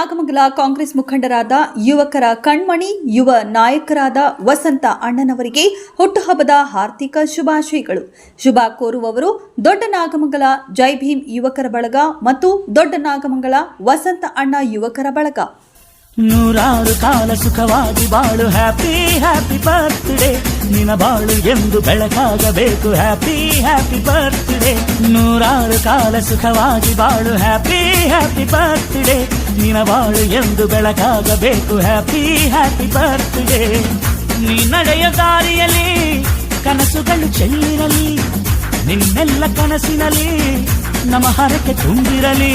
ನಾಗಮಂಗಲ ಕಾಂಗ್ರೆಸ್ ಮುಖಂಡರಾದ ಯುವಕರ ಕಣ್ಮಣಿ, ಯುವ ನಾಯಕರಾದ ವಸಂತ ಅಣ್ಣನವರಿಗೆ ಹುಟ್ಟುಹಬ್ಬದ ಹಾರ್ದಿಕ ಶುಭಾಶಯಗಳು. ಶುಭ ಕೋರುವವರು ದೊಡ್ಡ ನಾಗಮಂಗಲ, ಜೈ ಭೀಮ್ ಯುವಕರ ಬಳಗ ಮತ್ತು ದೊಡ್ಡ ನಾಗಮಂಗಲ, ವಸಂತ ಅಣ್ಣ ಯುವಕರ ಬಳಗ. ನೂರಾರು ಕಾಲ ಸುಖವಾಗಿ ಬಾಳು, ಹ್ಯಾಪಿ ಹ್ಯಾಪಿ ಬರ್ತ್ಡೇ. ನಿನ ಬಾಳು ಎಂದು ಬೆಳಕಾಗಬೇಕು, ಹ್ಯಾಪಿ ಹ್ಯಾಪಿ ಬರ್ತ್ಡೇ. ನೂರಾರು ಕಾಲ ಸುಖವಾಗಿ ಬಾಳು, ಹ್ಯಾಪಿ ಹ್ಯಾಪಿ ಬರ್ತ್ಡೇ. ನಿನ ಬಾಳು ಎಂದು ಬೆಳಕಾಗಬೇಕು. ಹ್ಯಾಪಿ ಹ್ಯಾಪಿ ಬರ್ತ್ಡೇ ನೀ ನಡೆಯ ದಾರಿಯಲ್ಲಿ ಕನಸುಗಳು ಚೆಲ್ಲಿರಲಿ. ನಿನ್ನೆಲ್ಲ ಕನಸಿನಲ್ಲಿ ನಮ್ಮ ಹರಕೆ ತುಂಬಿರಲಿ.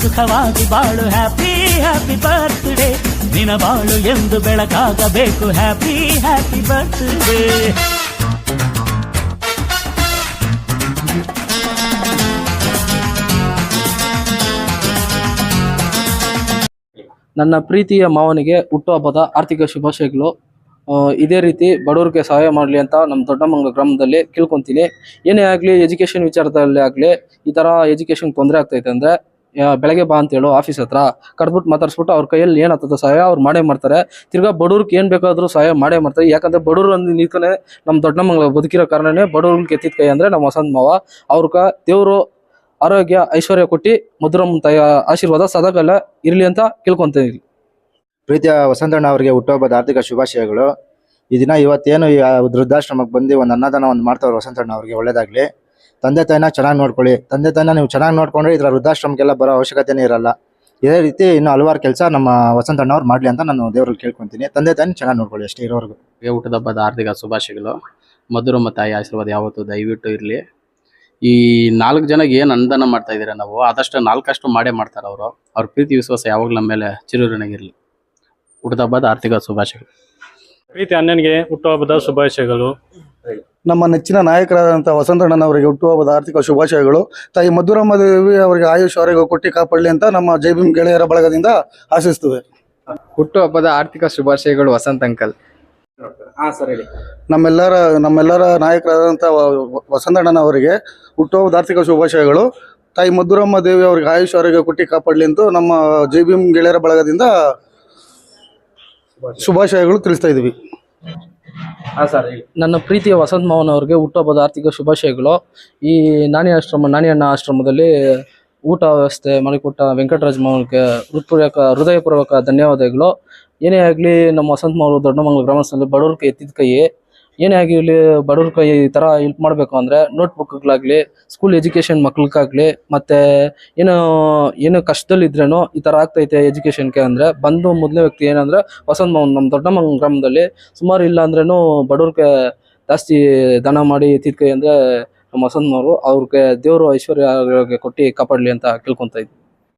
ಸುಖವಾಗಿ ಬಾಳು. ಹ್ಯಾಪಿ ಹ್ಯಾಪಿ ಬರ್ತ್ಡೇ ನಿನ ಬಾಳು ಎಂದು ಬೆಳಕಾಗಬೇಕು. ಹ್ಯಾಪಿ ಹ್ಯಾಪಿ ಬರ್ತ್ಡೇ ನನ್ನ ಪ್ರೀತಿಯ ಮಾವನಿಗೆ ಹುಟ್ಟುಹಬ್ಬದ ಆರ್ಥಿಕ ಶುಭಾಶಯಗಳು. ಇದೇ ರೀತಿ ಬಡವರಿಗೆ ಸಹಾಯ ಮಾಡಲಿ ಅಂತ ನಮ್ಮ ದೊಡ್ಡಮಂಗ ಗ್ರಾಮದಲ್ಲಿ ಕೇಳ್ಕೊತೀನಿ. ಏನೇ ಆಗಲಿ ಎಜುಕೇಷನ್ ವಿಚಾರದಲ್ಲಿ ಆಗಲಿ, ಈ ಥರ ಎಜುಕೇಷನ್ ತೊಂದರೆ ಆಗ್ತೈತೆ ಅಂದರೆ ಬೆಳಗ್ಗೆ ಬಾ ಅಂತ ಹೇಳು ಆಫೀಸ್ ಹತ್ರ ಕರೆದ್ಬಿಟ್ಟು ಮಾತಾಡ್ಸ್ಬಿಟ್ಟು ಅವ್ರ ಕೈಯಲ್ಲಿ ಏನಾಗ್ತದೆ ಸಹಾಯ ಅವ್ರು ಮಾಡೇ ಮಾಡ್ತಾರೆ. ತಿರ್ಗಾ ಬಡವ್ರಿಗೆ ಏನು ಬೇಕಾದರೂ ಸಹಾಯ ಮಾಡೇ ಮಾಡ್ತಾರೆ. ಯಾಕಂದರೆ ಬಡವ್ರು ಅಂದ್ರೆ ನಿಂತ್ಕೊನೆ ನಮ್ಮ ದೊಡ್ಡಮಂಗಲ ಬದುಕಿರೋ ಕಾರಣನೇ ಬಡವ್ರಿಗೆ ಕೆತ್ತಿದ ಕೈ ಅಂದರೆ ನಮ್ಮ ವಸಂತ ಮಾವ. ಅವ್ರಕ ದೇವರು ಆರೋಗ್ಯ, ಐಶ್ವರ್ಯ ಕೊಟ್ಟು ಮಧುರಮ್ಮ ತಾಯ ಆಶೀರ್ವಾದ ಸದಾಕಾಲ ಇರಲಿ ಅಂತ ಕೇಳ್ಕೊತೀನಿ ಪ್ರೀತಿಯ ವಸಂತಣ್ಣ ಅವರಿಗೆ ಹುಟ್ಟುಹಬ್ಬದ ಆರ್ಥಿಕ ಶುಭಾಶಯಗಳು. ಈ ದಿನ ಇವತ್ತೇನು ವೃದ್ಧಾಶ್ರಮಕ್ಕೆ ಬಂದು ಒಂದು ಅನ್ನದಾನ ಒಂದು ಮಾಡ್ತಾವ್ರೆ ವಸಂತಣ್ಣ ಅವರಿಗೆ ಒಳ್ಳೇದಾಗ್ಲಿ. ತಂದೆ ತಾಯಿನ ಚೆನ್ನಾಗಿ ನೋಡ್ಕೊಳ್ಳಿ. ತಂದೆ ತಾಯಿನ ನೀವು ಚೆನ್ನಾಗಿ ನೋಡ್ಕೊಂಡ್ರೆ ಇದರ ವೃದ್ಧಾಶ್ರಮಕ್ಕೆಲ್ಲ ಬರೋ ಅವಶ್ಯಕತೆನೇ ಇರಲ್ಲ. ಇದೇ ರೀತಿ ಇನ್ನು ಹಲವಾರು ಕೆಲಸ ನಮ್ಮ ವಸಂತಣ್ಣವ್ರು ಮಾಡಲಿ ಅಂತ ನಾನು ದೇವರಲ್ಲಿ ಕೇಳ್ಕೊತೀನಿ. ತಂದೆ ತಾಯಿನ ಚೆನ್ನಾಗಿ ನೋಡ್ಕೊಳ್ಳಿ ಅಷ್ಟೇ ಇರೋವರೆಗೂ. ಊಟದ ಹಬ್ಬದ ಆರ್ಥಿಕ ಶುಭಾಶಯಗಳು. ಮಧುರಮ್ಮ ತಾಯಿ ಆಶೀರ್ವಾದ ಯಾವತ್ತು ದಯವಿಟ್ಟು ಇರಲಿ. ಈ ನಾಲ್ಕು ಜನಕ್ಕೆ ಏನು ಅನುದಾನ ಮಾಡ್ತಾ ಇದ್ದೀರಾ ನಾವು? ಆದಷ್ಟು ನಾಲ್ಕಷ್ಟು ಮಾಡೇ ಮಾಡ್ತಾರೆ ಅವರು. ಅವ್ರ ಪ್ರೀತಿ ವಿಶ್ವಾಸ ಯಾವಾಗಲೂ ನಮ್ಮ ಮೇಲೆ ಚಿರೂರನಾಗಿರಲಿ ಊಟದ ಹಬ್ಬದ ಆರ್ಥಿಕ ಶುಭಾಶಯಗಳು. ಪ್ರೀತಿ ಅಣ್ಣನಿಗೆ ಹುಟ್ಟುಹಬ್ಬದ ಶುಭಾಶಯಗಳು. ನಮ್ಮ ನೆಚ್ಚಿನ ನಾಯಕರಾದಂಥ ವಸಂತಣ್ಣನವರಿಗೆ ಹುಟ್ಟುಹಬ್ಬದ ಆರ್ಥಿಕ ಶುಭಾಶಯಗಳು. ತಾಯಿ ಮಧುರಮ್ಮ ದೇವಿ ಅವರಿಗೆ ಆಯುಷ್ ಆರೋಗ್ಯ ಕೊಟ್ಟಿ ಕಾಪಾಡಲಿ ಅಂತ ನಮ್ಮ ಜೈ ಭೀಮ್ ಗೆಳೆಯರ ಬಳಗದಿಂದ ಆಶಿಸ್ತದೆ. ಹುಟ್ಟುಹಬ್ಬದ ಆರ್ಥಿಕ ಶುಭಾಶಯಗಳು ವಸಂತ ಅಂಕಲ್. ನಮ್ಮೆಲ್ಲರ ನಮ್ಮೆಲ್ಲರ ನಾಯಕರಾದಂಥ ವ- ವಸಂತಣ್ಣನವರಿಗೆ ಹುಟ್ಟುಹಬ್ಬದ ಆರ್ಥಿಕ ಶುಭಾಶಯಗಳು. ತಾಯಿ ಮಧುರಮ್ಮ ದೇವಿ ಅವರಿಗೆ ಆಯುಷ್ ಆರೋಗ್ಯ ಕೊಟ್ಟಿ ಕಾಪಾಡಲಿ ಅಂತ ನಮ್ಮ ಜೈ ಭೀಮ್ ಗೆಳೆಯರ ಬಳಗದಿಂದ ಶುಭಾಶಯಗಳು ತಿಳಿಸ್ತಾ ಇದ್ದೀವಿ. ನನ್ನ ಪ್ರೀತಿಯ ವಸಂತ ಮೋಹನ್ ಅವರಿಗೆ ಹುಟ್ಟುಹಬ್ಬದ ಆರ್ಥಿಕ ಶುಭಾಶಯಗಳು. ಈ ನಾನಿ ಆಶ್ರಮ, ನಾನಿ ಅಣ್ಣ ಆಶ್ರಮದಲ್ಲಿ ಊಟ ವ್ಯವಸ್ಥೆ ಮಾಡಿಕೊಟ್ಟ ವೆಂಕಟರಾಜ್ ಮಾವನ್ಗೆ ಹೃತ್ಪೂರ್ವಕ, ಹೃದಯಪೂರ್ವಕ ಧನ್ಯವಾದಗಳು. ಏನೇ ಆಗಲಿ, ನಮ್ಮ ವಸಂತ ಮಾವರು ದೊಡ್ಡಮಂಗಲ ಗ್ರಾಮಸ್ಥರಲ್ಲಿ ಬಡವ್ರಿಗೆ ಎತ್ತಿದ ಕೈ ಏನೇ ಇಲ್ಲಿ ಬಡವ್ರ ಕೈ ಈ ಥರ ಹೆಲ್ಪ್ ಮಾಡಬೇಕು ಅಂದರೆ ನೋಟ್ಬುಕ್ಗಳಾಗಲಿ ಸ್ಕೂಲ್ ಎಜುಕೇಷನ್ ಮಕ್ಳಿಗಾಗಲಿ, ಮತ್ತು ಏನು ಏನು ಕಷ್ಟದಲ್ಲಿದ್ರೇನೋ ಈ ಥರ ಆಗ್ತೈತೆ ಎಜುಕೇಷನ್ಗೆ ಅಂದರೆ ಬಂದು ಮೊದಲನೇ ವ್ಯಕ್ತಿ ಏನಂದರೆ ವಸಂತ ನಮ್ಮ ದೊಡ್ಡಮ್ಮ ಗ್ರಾಮದಲ್ಲಿ ಸುಮಾರು ಇಲ್ಲ ಅಂದ್ರೇನು ಬಡವ್ರಿಗೆ ಜಾಸ್ತಿ ದಾನ ಮಾಡಿ ತೀರ್ಕೈ ಅಂದ್ರೆ ಅಂದರೆ ನಮ್ಮ ವಸಂತ ಮಾವರು ಅವ್ರಿಗೆ ದೇವರು ಐಶ್ವರ್ಯ ಕೊಟ್ಟು ಕಾಪಾಡಲಿ ಅಂತ ಕೇಳ್ಕೊತಾ ಇದ್ವಿ.